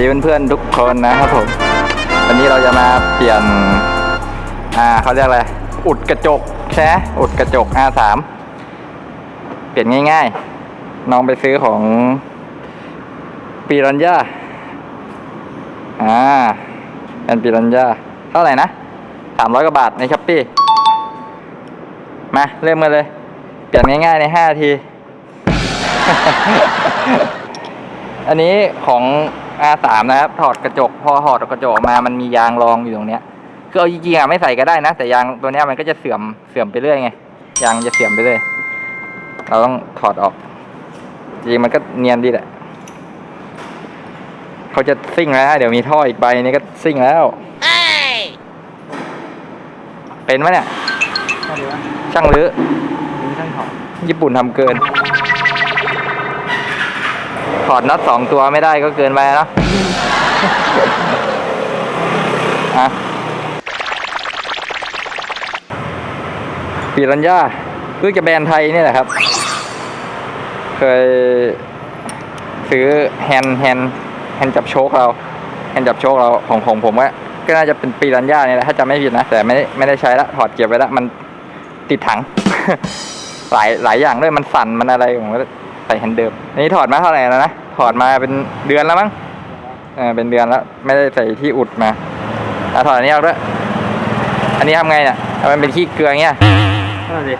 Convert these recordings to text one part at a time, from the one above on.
ดีเพื่อนๆทุกคนนะครับผมวันนี้เราจะมาเปลี่ยน อ่าเขาเรียกอะไร อุดกระจกใช่ไหมอุดกระจก R3 เปลี่ยนง่ายๆน้องไปซื้อของปีรัญญาอ่าเป็นปีรัญญาเท่าไหร่นะสามร้อยกว่าบาทในช้อปปี้มาเริ่มกันเลย เปลี่ยนง่ายๆในห้าที อันนี้ของ R3 นะครับ ถอดกระจก พอถอดกระจกออกมา มันมียางรองอยู่ตรงเนี้ย คือเอาจริงๆอะไม่ใส่ก็ได้นะ แต่ยางตัวเนี้ยมันก็จะเสื่อม เสื่อมไปเรื่อยไง ยางจะเสื่อมไปเรื่อย เราต้องถอดออก จริงๆมันก็เนียนดีแหละ เขาจะซิ่งแล้วนะเดี๋ยวมีท่ออีกใบนี้ก็ซิ่งแล้ว เป็นไหมเนี่ย ช่างรื้อช่างถอดญี่ปุ่นทำเกินถ อดน็อตสองตัวไม่ได้ก็เกินไปนะอะปีรัญญาเพื่อจะแบรนด์ไทยนี่แหละครับ เคยซื้อแฮนด์แฮนด์แฮนด์จับโชคเราแฮนด์จับโชคเราของของผมว่าก็น่าจะเป็นปีรัญญาเนี่ยแหละถ้าจำไม่ผิดนะ แต่ไม่ได้ไม่ได้ใช้ละถอดเก็บไว้ละมันติดถัง หลายหลายอย่างด้วยมันสั่นมันอะไรผมก็ ใส่แฮนด์เดิมอันนี้ถอดมาเท่าไหร่แล้วนะ ถอดมาเป็นเดือนแล้วมั้งเออเป็นเดือนแล้วไม่ได้ใส่ที่อุดมาอะถอดอันนี้ออกด้วยอันนี้ทำไงเนี่ยเอามันเป็นขี้เกลืออย่างเงี้ยนั่นสิ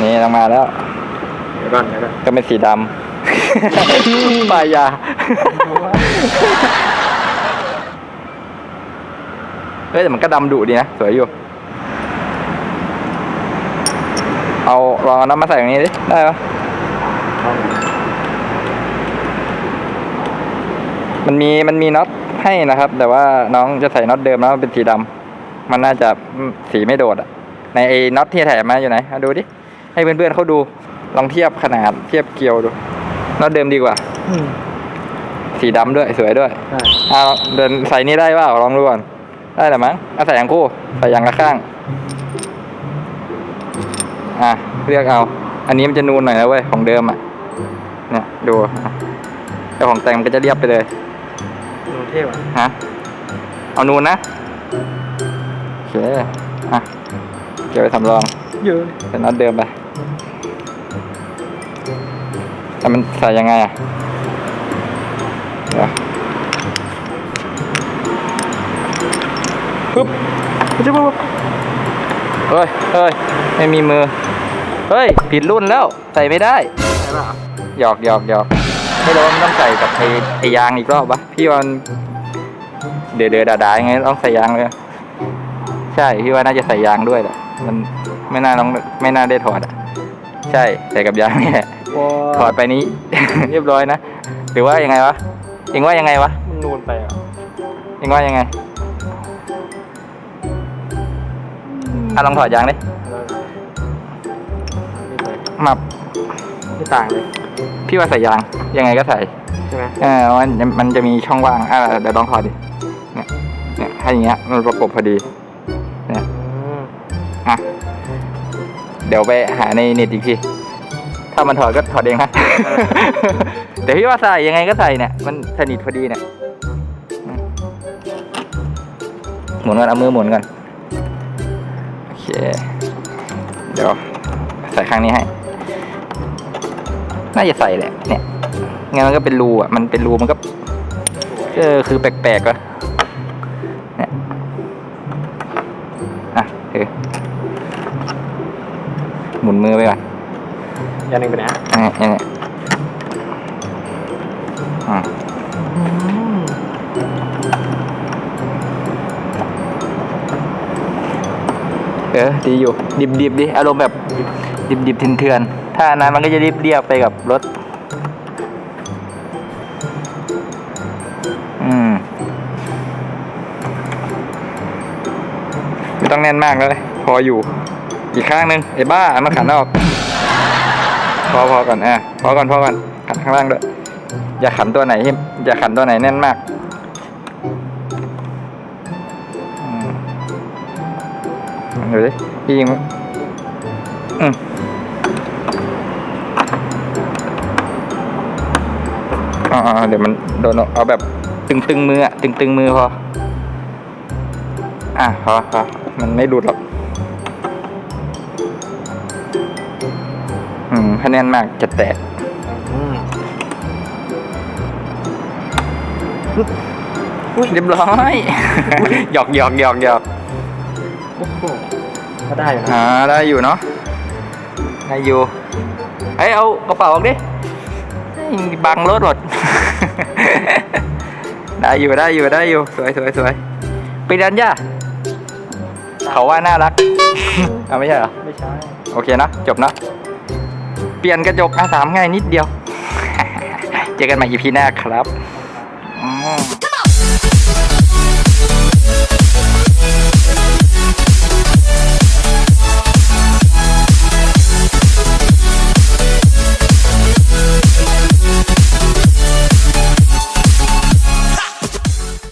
นี่ต้องมาแล้วเดี๋ยวก่อนเดี๋ยวก่อน ก็เป็นสีดำ ปลายา เฮ้ยแต่มันก็ดำดุดีนะ สวยอยู่ เอาลองเอาน้ำมาใส่ตรงนี้ดิ ได้ปะมันมีมันมีน็อตให้นะครับ แต่ว่าน้องจะใส่น็อตเดิมแล้วมันเป็นสีดำ มันน่าจะสีไม่โดดอะในไอ้น็อตที่แถมมาอยู่ไหนเอาดูดิ ให้เพื่อนๆเขาดู ลองเทียบขนาดเทียบเกลียวดูน็อตเดิมดีกว่า อืมสีดำด้วยสวยด้วยใช่อ่าเดินใส่นี่ได้เปล่าลองดูก่อนได้แต่มั้งเอาใส่ยางคู่ใส่ยางละข้าง อะเลือกเอา อันนี้มันจะนูนหน่อยนะเว้ยของเดิมอะเนี่ยดูอะแต่ของแต่งมันก็จะเรียบไปเลยโนเทพอะฮะเอานูนนะโอเคอะเก็บไปสำรองเยอะ เป็นน็อตเดิมไป แต่มันใส่ยังไงอะเดี๋ยวปึ๊บจะบอกว่าเฮ้ยเฮ้ยไม่มีมือ เฮ้ย ผิดรุ่นแล้ว ใส่ไม่ได้ ใช่ป่ะหยอกหยอกหยอกไม่รู้ว่ามันต้องใส่กับไอ้ไอ้ยางอีกรอบปะพี่ว่ามันเดือดเดือดดาๆยังไงต้องใส่ยางเลย ใช่พี่ว่าน่าจะใส่ยางด้วยแหละมันไม่น่าต้องไม่น่าได้ถอดอะ ใช่ใส่กับยางนี่แหละว้ ถอดไปนี้ เรียบร้อยนะ หรือว่ายังไงวะเองว่ายังไงวะมันนูนไปอะเองว่ายังไงอะลองถอดยางดิมาไม่ต่างเลย พี่ว่าใส่ยาง ยังไงก็ใส่ใช่ไหมเออมันมันจะมีช่องว่างอ่าเดี๋ยวลองถอดดิเนี่ยเนี่ยถ้าอย่างเงี้ยมันประกบพอดีเนี่ยอืมอะเดี๋ยวไปหาในเน็ตอีกที ถ้ามันถอดก็ถอดเองนะเดี๋ยวพี่ว่าใส่ยังไงก็ใส่เนี่ย มันสนิทพอดีเนี่ยอืมหมุนก่อนเอามือหมุนก่อน โอเค เดี๋ยวใส่ข้างนี้ให้ น่าจะใส่แหละ เนี่ย งั้นมันก็เป็นรูอะ มันเป็นรูมันก็ เออ คือแปลกๆอะเนี่ย อะเออหมุนมือไปก่อน อย่างหนึ่งไปนะอันนี้อันนี้อ่าเออดีอยู่ ดิบดิบดิอารมณ์แบบดิบดิบเถื่อนๆถ้าอันนั้นมันก็จะรีบเรียบไปกับรถ อืมไม่ต้องแน่นมากเลย พออยู่ อีกข้างหนึ่งไอ้บ้าเอามาขันออก พอพอก่อนอะพอก่อนพอก่อนขันข้างล่างด้วยอย่าขันตัวไหนที่อย่าขันตัวไหนแน่นมากอืมดูดิพี่ยิงอืมอ่าเดี๋ยวมันโดนเอาแบบตึงๆมืออะตึงๆมือพอ อะพอพอมันไม่หลุดหรอก ถ้าแน่นมากจะแตกอืมเรียบร้อยหยอกหยอกหยอกหยอกโอ้โหก็ได้อยู่นะอ่าได้อยู่เนาะได้อยู่เฮ้ยเอากระเป๋าออกดิเฮ้ยบังรถหมดได้อยู่ได้อยู่ได้อยู่สวยสวยสวยไปดันย่าเขาว่าน่ารักเอาไม่ใช่เหรอไม่ใช่โอเคนะจบนะ เปลี่ยนกระจกอาสามง่ายนิดเดียว เจอกันใหม่ EP หน้าครับ